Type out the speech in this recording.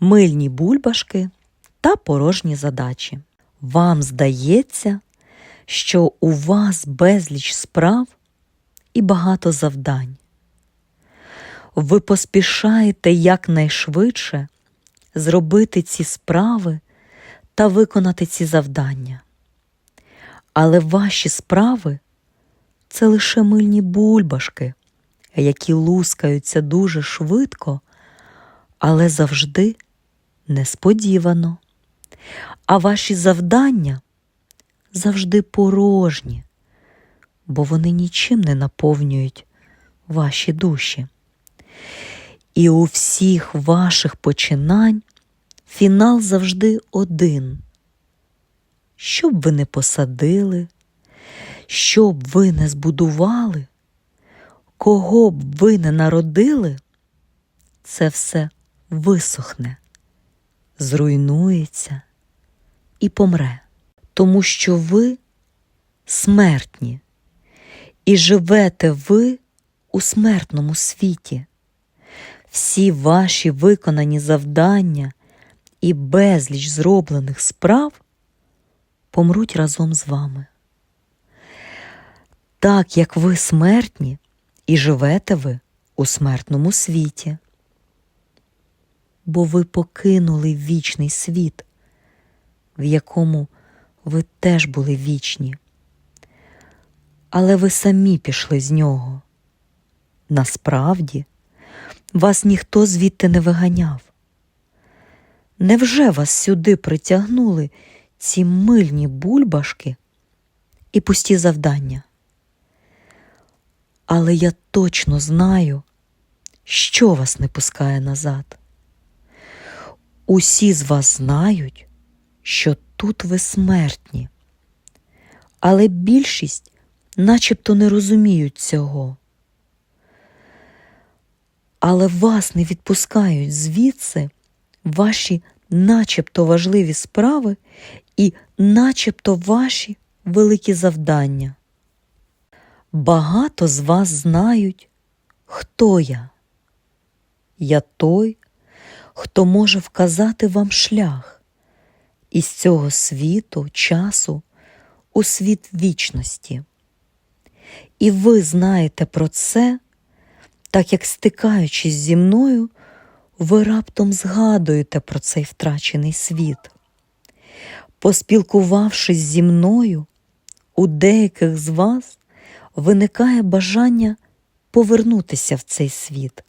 мильні бульбашки та порожні задачі. Вам здається, що у вас безліч справ і багато завдань. Ви поспішаєте якнайшвидше зробити ці справи та виконати ці завдання. Але ваші справи це лише мильні бульбашки, які лускаються дуже швидко, але завжди несподівано. А ваші завдання завжди порожні, бо вони нічим не наповнюють ваші душі. І у всіх ваших починань фінал завжди один. Що б ви не посадили, що б ви не збудували, кого б ви не народили, це все висохне, зруйнується і помре, тому що ви смертні, і живете ви у смертному світі. Всі ваші виконані завдання і безліч зроблених справ помруть разом з вами. Так як ви смертні і живете ви у смертному світі. Бо ви покинули вічний світ, в якому ви теж були вічні. Але ви самі пішли з нього. Насправді, вас ніхто звідти не виганяв. Невже вас сюди притягнули ці мильні бульбашки і пусті завдання? Але я точно знаю, що вас не пускає назад. Усі з вас знають, що тут ви смертні, але більшість начебто не розуміють цього. Але вас не відпускають звідси ваші начебто важливі справи і начебто ваші великі завдання. Багато з вас знають, хто я. Я той, хто може вказати вам шлях із цього світу, часу у світ вічності. І ви знаєте про це, так як стикаючись зі мною, ви раптом згадуєте про цей втрачений світ. Поспілкувавшись зі мною, у деяких з вас виникає бажання повернутися в цей світ.